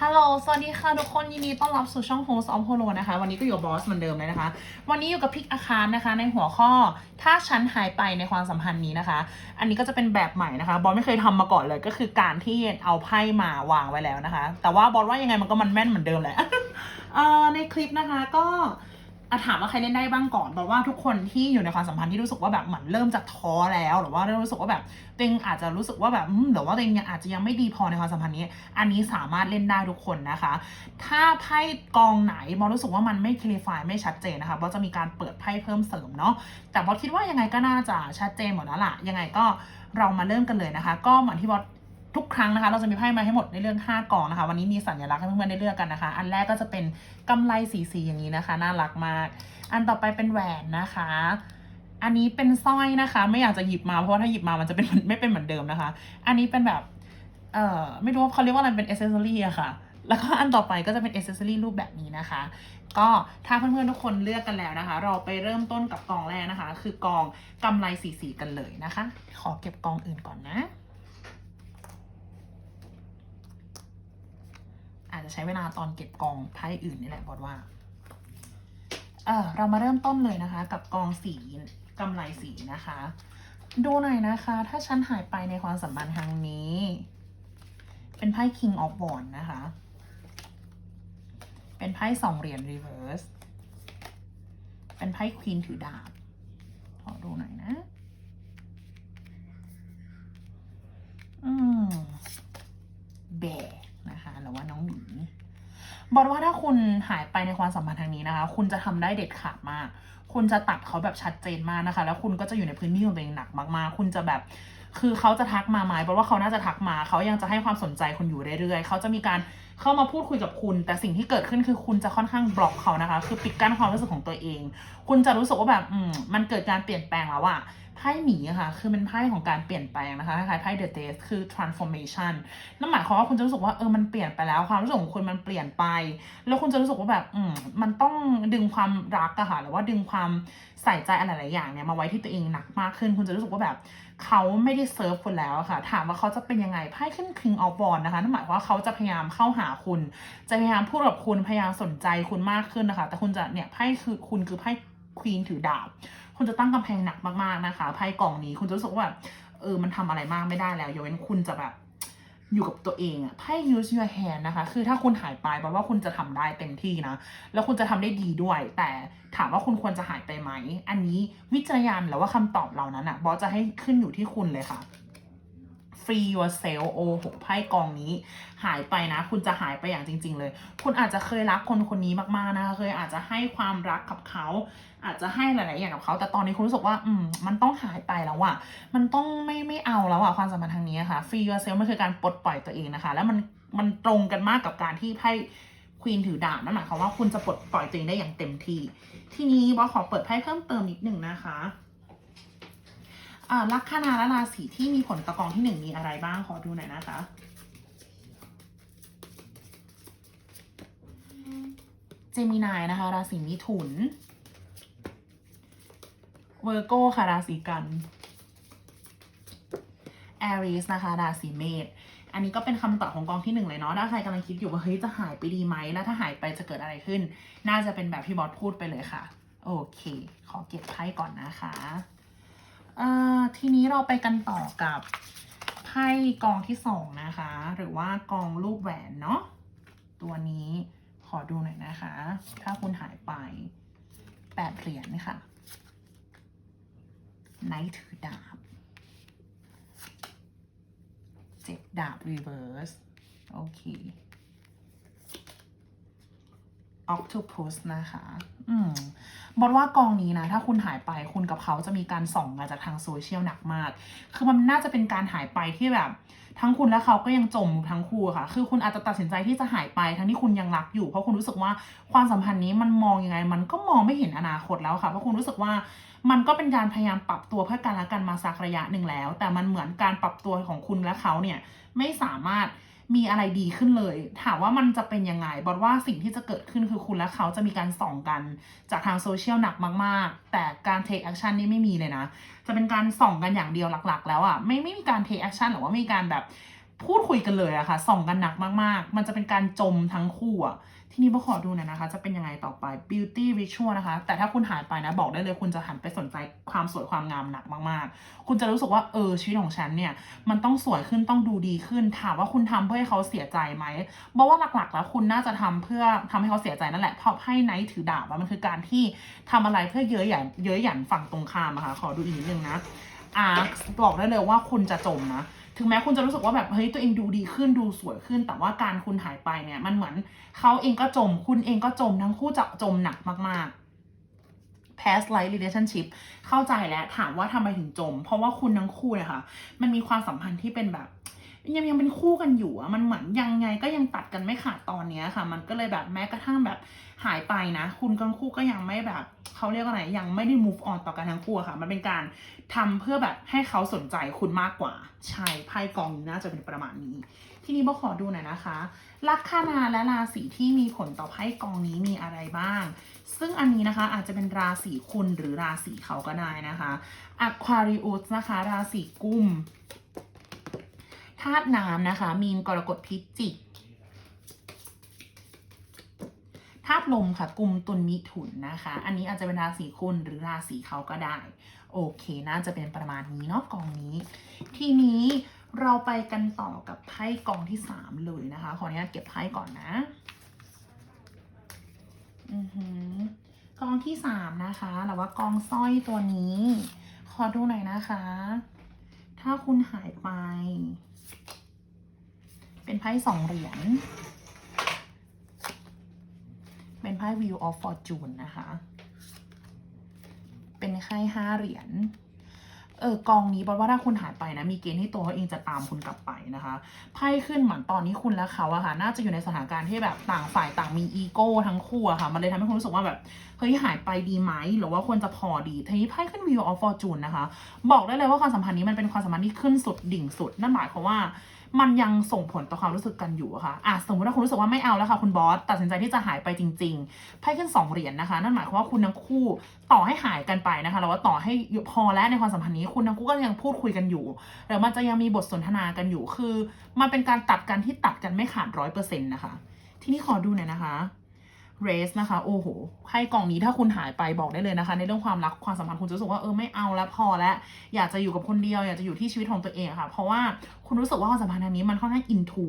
ฮัลโหล สวัสดีค่ะทุกคนยินดีต้อนรับสู่ช่องโฮสออมโฮโลนะคะ วันนี้ก็อยู่บอสเหมือนเดิมเลยนะคะ วันนี้อยู่กับพิกอาคารนะคะ ในหัวข้อถ้าฉันหายไปในความสัมพันธ์นี้นะคะ อันนี้ก็จะเป็นแบบใหม่นะคะบอสไม่เคยทำมาก่อนเลยก็คือการที่เอาไพ่มาวางไว้แล้วนะคะ แต่ว่าบอสว่ายังไงมันก็มันแม่นเหมือนเดิมแหละในคลิปนะคะก็ อะถามว่าใครเล่นได้บ้างก่อนบอกว่าทุกคนที่อยู่ในความสัมพันธ์ที่รู้สึกว่าแบบเหมือนเริ่มจะท้อแล้ว หรือว่าเริ่มรู้สึกว่าแบบตัวเองอาจจะรู้สึกว่าแบบหรือว่าตัวเองยังอาจจะยังไม่ดีพอในความสัมพันธ์นี้ อันนี้สามารถเล่นได้ทุกคนนะคะ ถ้าไพ่กองไหนบอลรู้สึกว่ามันไม่คลีฟายไม่ชัดเจนนะคะบอลจะมีการเปิดไพ่เพิ่มเสริมเนาะแต่บอลคิดว่ายังไงก็น่าจะชัดเจนหมดแล้วล่ะยังไงก็เรามาเริ่มกันเลยนะคะ ก็เหมือนที่บอล ทุกครั้งนะคะ เราจะมีไพ่มาให้หมดในเรื่อง 5กองนะคะ วันนี้มีสัญลักษณ์ให้เพื่อนๆได้เลือกกันนะคะ อันแรกก็จะเป็นกำไลสีสีๆอย่างนี้นะคะ น่ารักมาก อันต่อไปเป็นแหวนนะคะ อันนี้เป็นสร้อยนะคะ ไม่อยากจะหยิบมาเพราะว่าถ้าหยิบมามันจะเป็นไม่เป็นเหมือนเดิมนะคะ อันนี้เป็นแบบเอ่อไม่รู้ว่าเขาเรียกว่าอะไรเป็นเอเซสซอรี่อะค่ะ แล้วก็อันต่อไปก็จะเป็นเอเซสซอรี่รูปแบบนี้นะคะ ก็ถ้าเพื่อนๆทุกคนเลือกกันแล้วนะคะ เราไปเริ่มต้นกับกองแรกนะคะ คือกองกำไลสีสีๆกันเลยนะคะ ขอเก็บกองอื่นก่อนนะ อา จจะใช้เวลาตอนเก็บกองไพ่อื่นนี่แหละบอดว่าเออเรามาเริ่มต้นเลยนะคะ กับกองสีกำไรสีนะคะ ดูหน่อยนะคะ ถ้าฉันหายไปในความสัมพันธ์ครั้งนี้ เป็นไพ่ King of Wands นะคะ เป็นไพ่สองเหรียญ reverse เป็นไพ่ Queen ถือดาบขอดูหน่อยนะ อืม แบกนะคะหรือว่าน้องหมี บอกว่าถ้าคุณหายไปในความสัมพันธ์ทางนี้นะคะ คุณจะทำได้เด็ดขาดมาก คุณจะตัดเขาแบบชัดเจนมากนะคะ แล้วคุณก็จะอยู่ในพื้นที่ของตัวเองหนักมากๆ คุณจะแบบ คือเขาจะทักมาไหมเพราะว่าเขาน่าจะทักมา เขายังจะให้ความสนใจคุณอยู่เรื่อยๆ เขาจะมีการเข้ามาพูดคุยกับคุณ แต่สิ่งที่เกิดขึ้นคือคุณจะค่อนข้างบล็อกเขานะคะ คือปิดกั้นความรู้สึกของตัวเอง คุณจะรู้สึกว่าแบบ อืม มันเกิดการเปลี่ยนแปลงแล้วอะ ไพ่หมีค่ะ คือเป็นไพ่ของการเปลี่ยนแปลงนะคะคล้ายไพ่ The Death คือ transformation นั่นหมายความว่าคุณจะรู้สึกว่าเออมันเปลี่ยนไปแล้วความรู้สึกของคุณมันเปลี่ยนไป แล้วคุณจะรู้สึกว่าแบบอืมมันต้องดึงความรักอะค่ะหรือว่าดึงความใส่ใจอะไรหลายอย่างเนี่ยมาไว้ที่ตัวเองหนักมากขึ้น คุณจะรู้สึกว่าแบบเขาไม่ได้เซิร์ฟคุณแล้วค่ะ ถามว่าเขาจะเป็นยังไงไพ่ขึ้น King of Wands นะคะนั่นหมายความว่าเขาจะพยายามเข้าหาคุณ จะพยายามพูดกับคุณพยายามสนใจคุณมากขึ้นนะคะ แต่คุณจะเนี่ยไพ่คือคุณคือไพ่ควีนถือดาบ คุณจะตั้งกำแพงหนักมากๆนะคะไพ่กล่องนี้คุณจะรู้สึกว่าเออมันทำอะไรมากไม่ได้แล้วยกเว้นคุณจะแบบอยู่กับตัวเองอะไพ่ use your hand นะคะ คือถ้าคุณหายไปแปลว่าคุณจะทำได้เต็มที่นะ แล้วคุณจะทำได้ดีด้วย แต่ถามว่าคุณควรจะหายไปไหม อันนี้วิจารณญาณหรือว่าคำตอบเหล่านั้นอะบอสจะให้ขึ้นอยู่ที่คุณเลยค่ะ free yourself โอ้โหไพ่กองนี้ หายไปนะ คุณจะหายไปอย่างจริง ๆ เลย คุณอาจจะเคยรักคนคนนี้มากๆนะคะเคยอาจจะให้ความรักกับเขา อาจจะให้หลาย ๆ อย่างกับเขา แต่ตอนนี้คุณรู้สึกว่า อืม มันต้องหายไปแล้วอะมันต้องไม่ไม่เอาแล้วอะความสัมพันธ์ทางนี้อะค่ะ free yourself มันคือการปลดปล่อยตัวเองนะคะ แล้วมันมันตรงกันมากกับการที่ไพ่ควีนถือดาบนั่นหมายความว่าคุณจะปลดปล่อยตัวเองได้อย่างเต็มที่ ทีนี้บอสขอเปิดไพ่เพิ่มเติมนิดหนึ่งนะคะ ลัคนาและราศีที่มีผลตะกองที่หนึ่งมีอะไรบ้างขอดูหน่อยนะคะเจมินายนะคะ ราศีมิถุน เวอร์โกค่ะ ราศีกันแอรีสนะคะ ราศีเมษอันนี้ก็เป็นคำตอบของกองที่หนึ่งเลยเนาะถ้าใครกำลังคิดอยู่ว่าเฮ้ยจะหายไปดีไหมแล้วถ้าหายไปจะเกิดอะไรขึ้น น่าจะเป็นแบบที่บอสพูดไปเลยค่ะ โอเค ขอเก็บไพ่ก่อนนะคะ ทีนี้เราไปกันต่อกับไพ่กองที่สองนะคะ หรือว่ากองลูกแหวนเนาะตัวนี้ขอดูหน่อยนะคะ ถ้าคุณหายไปแปดเหรียญค่ะไนท์ถือดาบเจ็ดดาบ reverse โอเค octopus นะคะ อืมบอกว่ากองนี้นะ ถ้าคุณหายไปคุณกับเขาจะมีการส่องมาจากทางโซเชียลหนักมาก คือมันน่าจะเป็นการหายไปที่แบบ ทั้งคุณและเขาก็ยังจมทั้งคู่ค่ะ คือคุณอาจจะตัดสินใจที่จะหายไป ทั้งที่คุณยังรักอยู่ เพราะคุณรู้สึกว่าความสัมพันธ์นี้มันมองยังไง มันก็มองไม่เห็นอนาคตแล้วค่ะ เพราะคุณรู้สึกว่ามันก็เป็นการพยายามปรับตัวเพื่อกันและกันมาสักระยะหนึ่งแล้ว แต่มันเหมือนการปรับตัวของคุณและเขาเนี่ยไม่สามารถ มีอะไรดีขึ้นเลย ถามว่ามันจะเป็นยังไงบอกว่าสิ่งที่จะเกิดขึ้นคือคุณและเขาจะมีการส่องกันจากทางโซเชียลหนักมาก ๆ แต่การ take action นี่ไม่มีเลยนะ จะเป็นการส่องกันอย่างเดียวหลัก ๆ แล้วอะ่ะไม่ไม่มีการ take action หรือว่าไม่มีการแบบพูดคุยกันเลยอะค่ะส่องกันหนักมากๆ มันจะเป็นการจมทั้งคู่อะ ทีนี้โบขอดูหน่อยนะคะ จะเป็นยังไงต่อไป beauty ritual นะคะ แต่ถ้าคุณหายไปนะ บอกได้เลยคุณจะหันไปสนใจความสวยความงามหนักมากๆ คุณจะรู้สึกว่าเออชีวิตของฉันเนี่ย มันต้องสวยขึ้นต้องดูดีขึ้น ถามว่าคุณทำเพื่อให้เขาเสียใจไหมบอกว่าหลักๆ แล้วคุณน่าจะทำเพื่อทำให้เขาเสียใจนั่นแหละ เพราะไพ่ไนท์ถือดาบมันคือการที่ทำอะไรเพื่อเย้ยหยันเย้ยหยันฝั่งตรงข้ามอะค่ะขอดูอีกนิดนึงนะอาร์บอกได้เลยว่าคุณจะจมนะ ถึงแม้คุณจะรู้สึกว่าแบบเฮ้ยตัวเองดูดีขึ้นดูสวยขึ้น แต่ว่าการคุณหายไปเนี่ย มันเหมือนเขาเองก็จม คุณเองก็จมทั้งคู่จะจมหนักมาก ๆ past life relationship เข้าใจแล้วถามว่าทำไมถึงจม เพราะว่าคุณทั้งคู่เนี่ยค่ะ มันมีความสัมพันธ์ที่เป็นแบบ ยังยังเป็นคู่กันอยู่อะมันเหมือนยังไงก็ยังตัดกันไม่ขาดตอนเนี้ยค่ะ มันก็เลยแบบแม้กระทั่งแบบหายไปนะ คุณทั้งคู่ก็ยังไม่แบบเขาเรียกว่าไงยังไม่ได้ move on ต่อกันทั้งคู่ค่ะ มันเป็นการทำเพื่อแบบให้เขาสนใจคุณมากกว่าใช่ไพ่กองนี้น่าจะเป็นประมาณนี้ ทีนี้โบขอดูหน่อยนะคะลัคนาและราศีที่มีผลต่อไพ่กองนี้มีอะไรบ้าง ซึ่งอันนี้นะคะอาจจะเป็นราศีคุณหรือราศีเขาก็ได้นะคะ Aquarius นะคะ ราศีกุม ธาตุน้ำนะคะ มีนกรกฎพิจิกธาตุลมค่ะกลุ่มตุลมิถุนนะคะ อันนี้อาจจะเป็นราศีคุณหรือราศีเขาก็ได้ โอเคน่าจะเป็นประมาณนี้เนาะกองนี้ ทีนี้เราไปกันต่อกับไพ่กองที่สามเลยนะคะ ขออนุญาตเก็บไพ่ก่อนนะอือหือกองที่สามนะคะหรือว่ากองสร้อยตัวนี้ ขอดูหน่อยนะคะ ถ้าคุณหายไป เป็นไพ่สองเหรียญ เป็นไพ่ Wheel of Fortune นะคะ เป็นไพ่ห้าเหรียญ เออกองนี้บอกว่าถ้าคุณหายไปนะ มีเกณฑ์ที่ตัวเขาเองจะตามคุณกลับไปนะคะ ไพ่ขึ้นเหมือนตอนนี้คุณและเขาอะค่ะ น่าจะอยู่ในสถานการณ์ที่แบบต่างฝ่ายต่างมีอีโก้ทั้งคู่อะค่ะ มันเลยทำให้คุณรู้สึกว่าแบบเฮ้ยหายไปดีไหม หรือว่าควรจะพอดีทีนี้ไพ่ขึ้น Wheel of Fortune นะคะ บอกได้เลยว่าความสัมพันธ์นี้มันเป็นความสัมพันธ์ที่ขึ้นสุดดิ่งสุด นั่นหมายความว่า มันยังส่งผลต่อความรู้สึกกันอยู่ค่ะอะสมมติว่าคุณรู้สึกว่าไม่เอาแล้วค่ะคุณบอสตัดสินใจที่จะหายไปจริงๆไพ่ขึ้นสองเหรียญนะคะ นั่นหมายความว่าคุณทั้งคู่ต่อให้หายกันไปนะคะเราว่าต่อให้พอแล้วในความสัมพันธ์นี้คุณทั้งคู่ก็ยังพูดคุยกันอยู่หรือมันจะยังมีบทสนทนากันอยู่คือ มันเป็นการตัดกันที่ตัดกันไม่ขาดร้อยเปอร์เซ็นต์นะคะ ทีนี้ขอดูหน่อยนะคะ เรสนะคะ โอ้โห ให้กล่องนี้ถ้าคุณหายไปบอกได้เลยนะคะ ในเรื่องความรักความสัมพันธ์คุณจะรู้สึกว่าเออไม่เอาแล้วพอแล้วอยากจะอยู่กับคนเดียว อยากจะอยู่ที่ชีวิตของตัวเองะค่ะ เพราะว่าคุณรู้สึกว่าความสัมพันธ์อันนี้มันค่อนข้างอินทู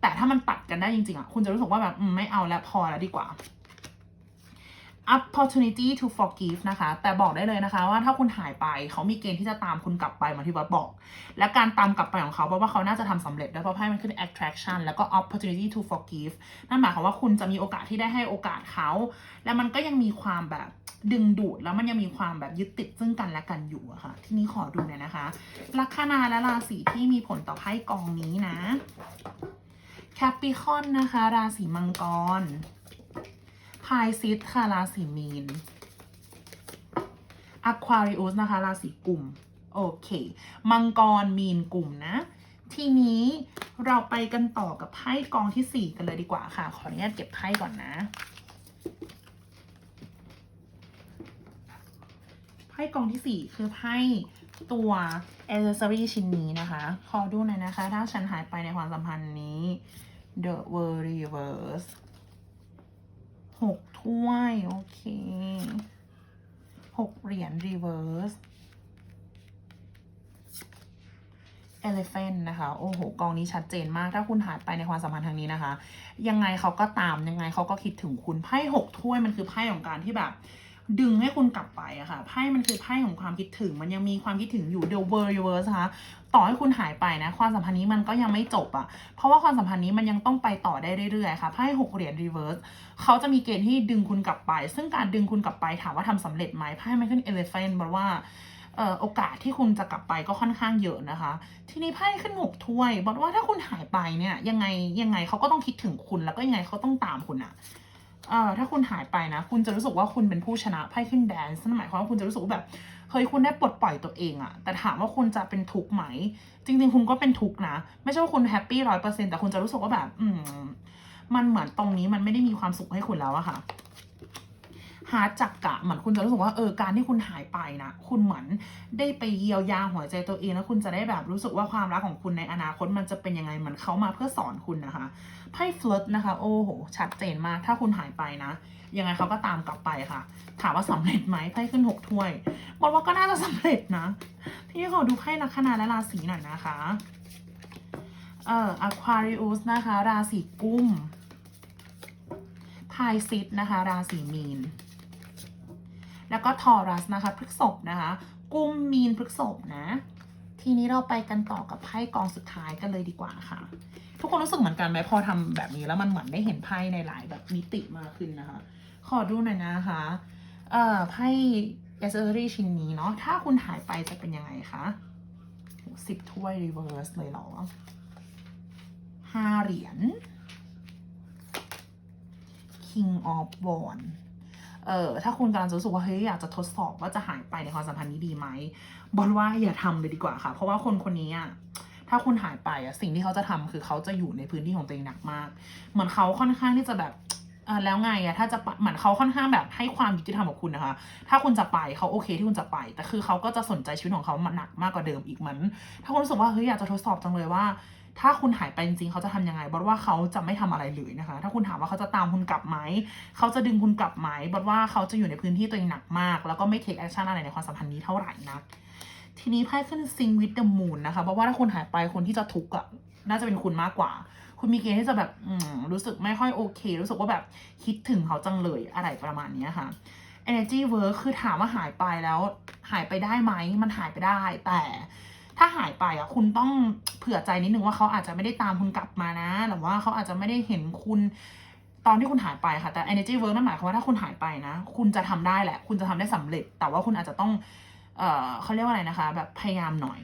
แต่ถ้ามันตัดกันได้จริงๆอะคุณจะรู้สึกว่าแบบไม่เอาแล้วพอแล้วดีกว่า opportunity to forgive นะคะ แต่บอกได้เลยนะคะว่าถ้าคุณหายไปเขามีเกณฑ์ที่จะตามคุณกลับไปเหมือนที่วัดบอก และการตามกลับไปของเขาเพราะว่าเขาน่าจะทำสำเร็จด้วยเพราะไพ่มันขึ้น attraction แล้วก็ opportunity to forgive นั่นหมายความว่าคุณจะมีโอกาสที่ได้ให้โอกาสเขา และมันก็ยังมีความแบบดึงดูดแล้วมันยังมีความแบบยึดติดซึ่งกันและกันอยู่อะค่ะ ทีนี้ขอดูหน่อยนะคะ ลัคนาและราศีที่มีผลต่อไพ่กองนี้นะ Capricorn นะคะ ราศีมังกร พายซิสค่ะราศีมีน Aquarius นะคะราศีกลุ่ม โอเค มังกรมีนกลุ่มนะ ทีนี้เราไปกันต่อกับไพ่กองที่ 4 กันเลยดีกว่าค่ะ ขออนุญาตเก็บไพ่ก่อนนะไพ่กองที่ 4 คือไพ่ตัว accessory ชิ้นนี้นะคะ ขอดูหน่อยนะคะ ถ้าฉันหายไปในความสัมพันธ์นี้ The World Reverse หกถ้วย โอเคหกเหรียญรีเวิร์สเอลิเฟนนะคะ โอ้โห กองนี้ชัดเจนมาก ถ้าคุณหายไปในความสัมพันธ์ทางนี้นะคะ ยังไงเขาก็ตามยังไงเขาก็คิดถึงคุณไพ่หกถ้วยมันคือไพ่ของการที่แบบ ดึงให้คุณกลับไปอะค่ะไพ่มันคือไพ่ของความคิดถึง มันยังมีความคิดถึงอยู่ the world reverse นะคะต่อให้คุณหายไปนะ ความสัมพันธ์นี้มันก็ยังไม่จบอะเพราะว่าความสัมพันธ์นี้มันยังต้องไปต่อได้เรื่อยๆค่ะไพ่หกเหรียญ reverse เขาจะมีเกณฑ์ที่ดึงคุณกลับไป ซึ่งการดึงคุณกลับไปถามว่าทำสำเร็จไหมไพ่ไมันขึ้น elephant แปลว่าโอกาสที่คุณจะกลับไปก็ค่อนข้างเยอะนะคะ ทีนี้ไพ่ขึ้นหกถ้วยบอกว่าถ้าคุณหายไปเนี่ยยังไงยังไงเขาก็ต้องคิดถึงคุณแล้วก็ยังไงเขาต้องตามคุณอะ เอ่อถ้าคุณหายไปนะ คุณจะรู้สึกว่าคุณเป็นผู้ชนะไพ่ขึ้นแดนซ์นั่นหมายความว่าคุณจะรู้สึกว่าแบบเฮ้ยคุณได้ปลดปล่อยตัวเองอะแต่ถามว่าคุณจะเป็นทุกข์ไหม จริง ๆ คุณก็เป็นทุกข์นะ ไม่ใช่ว่าคุณแฮปปี้ร้อยเปอร์เซ็นต์แต่คุณจะรู้สึกว่าแบบ อืม มันเหมือนตรงนี้มันไม่ได้มีความสุขให้คุณแล้วอะค่ะ ฮาร์ดจักกะเหมือนคุณจะรู้สึกว่าเออการที่คุณหายไปนะคุณเหมือนได้ไปเยียวยาหัวใจตัวเองแล้วคุณจะได้แบบรู้สึกว่าความรักของคุณในอนาคตมันจะเป็นยังไงเหมือนเขามาเพื่อสอนคุณนะคะไพ่เฟิร์นะคะ โอ้โหชัดเจนมากถ้าคุณหายไปนะ ยังไงเขาก็ตามกลับไปค่ะ ถามว่าสำเร็จไหมไพ่ขึ้นหกถ้วยบอกว่าก็น่าจะสำเร็จนะที่ขอดูไพ่ลัคนาและราศีหน่อยนะคะเอ่อ Aquarius นะคะ ราศีกุมไพซิดนะคะ ราศีมีน แล้วก็ทอรัสนะคะพฤกษภนะคะ กุมมีนพฤกษภนะ ทีนี้เราไปกันต่อกับไพ่กองสุดท้ายกันเลยดีกว่าค่ะ ทุกคนรู้สึกเหมือนกันไหมพอทำแบบนี้แล้วมันเหมือนได้เห็นไพ่ในหลายแบบมิติมากขึ้นนะคะ ขอดูหน่อยนะคะเอ่อไพ่เอเซอรี่ชิ้นนี้เนาะถ้าคุณหายไปจะเป็นยังไงคะสิบถ้วยรีเวิร์สเลยเหรอห้าเหรียญ King of w a n d เออถ้าคุณกำลังจะรู้สึกว่าเฮ้ยอยากจะทดสอบว่าจะหายไปในความสัมพันธ์นี้ดีไหมบอลว่าอย่าทำเลยดีกว่าค่ะ เพราะว่าคนคนนี้อะถ้าคุณหายไปอะสิ่งที่เขาจะทำคือเขาจะอยู่ในพื้นที่ของตัวเองหนักมาก เหมือนเขาค่อนข้างที่จะแบบเออแล้วไงอะถ้าจะเหมือนเขาค่อนข้างแบบให้ความยุติธรรมกับคุณนะคะ ถ้าคุณจะไปเขาโอเคที่คุณจะไป แต่คือเขาก็จะสนใจชีวิตของเขามันหนักมากกว่าเดิมอีกเหมือน ถ้าคุณรู้สึกว่าเฮ้ยอยากจะทดสอบจังเลยว่า ถ้าคุณหายไปจริงๆ เขาจะทำยังไงบอสว่าเขาจะไม่ทำอะไรเลยนะคะ ถ้าคุณถามว่าเขาจะตามคุณกลับไหม เขาจะดึงคุณกลับไหมบอสว่าเขาจะอยู่ในพื้นที่ตัวเองหนักมาก แล้วก็ไม่เทคแอคชั่นอะไรในความสัมพันธ์นี้เท่าไหร่นะทีนี้ไพ่ขึ้นซิงวิ t เดอะมูนนะคะเพราะว่าถ้าคุณหายไปคนที่จะทุกข์อะน่าจะเป็นคุณมากกว่า คุณมีเกณฑ์ที่จะแบบอืรู้สึกไม่ค่อยโอเค รู้สึกว่าแบบคิดถึงเขาจังเลยอะไรประมาณนี้ค่ะ energy work คือถามว่าหายไปแล้ว หายไปได้ไหม มันหายไปได้แต่ ถ้าหายไปอะ คุณต้องเผื่อใจนิดนึงว่าเขาอาจจะไม่ได้ตามคุณกลับมานะหรือว่าเขาอาจจะไม่ได้เห็นคุณตอนที่คุณหายไปค่ะ แต่ energy work นั่นหมายความว่าถ้าคุณหายไปนะ คุณจะทำได้แหละ คุณจะทำได้สำเร็จ แต่ว่าคุณอาจจะต้อง เอ่อเขาเรียกว่าอะไรนะคะ แบบพยายามหน่อย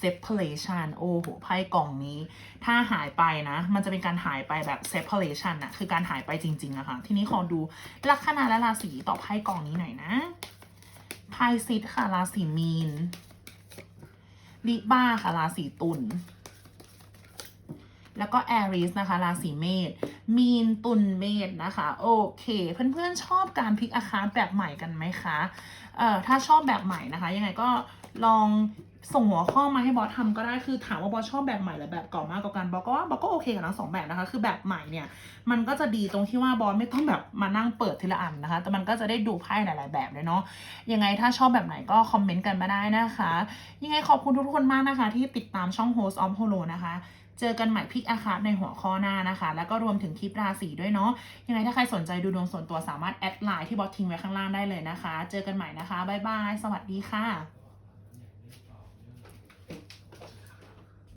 separation โอ้โหไพ่กล่องนี้ ถ้าหายไปนะ มันจะเป็นการหายไปแบบ separation อะคือการหายไปจริงๆอะค่ะ ทีนี้ขอดูลัคนาและราศีต่อไพ่กล่องนี้หน่อยนะไพ่ซิดค่ะราศีมีน ลิบ้าค่ะราศีตุลแล้วก็แอริสนะคะราศีเมษมีนตุลเมษนะคะ โอเค เพื่อนๆชอบการพลิกอาคารแบบใหม่กันไหมคะเอ่อถ้าชอบแบบใหม่นะคะ ยังไงก็ลอง ส่งหัวข้อมาให้บอสทำก็ได้คือถามว่าบอสชอบแบบใหม่หรือแบบเก่ามากกว่ากันบอสก็ว่าบอสก็โอเคกับทั้งสองแบบนะคะ คือแบบใหม่เนี่ย มันก็จะดีตรงที่ว่าบอสไม่ต้องแบบมานั่งเปิดทีละอันนะคะ แต่มันก็จะได้ดูไพ่หลาย ๆ แบบเลยเนาะยังไงถ้าชอบแบบไหนก็คอมเมนต์กันมาได้นะคะ ยังไงขอบคุณทุกๆคนมากนะคะ ที่ติดตามช่อง Host of Holo นะคะเจอกันใหม่พิกอาคาในหัวข้อหน้านะคะ แล้วก็รวมถึงคลิปราศีด้วยเนาะ ยังไงถ้าใครสนใจดูดวงส่วนตัวสามารถแอดไลน์ที่บอสทิ้งไว้ข้างล่างได้เลยนะคะ เจอกันใหม่นะคะ บ๊ายบาย สวัสดีค่ะ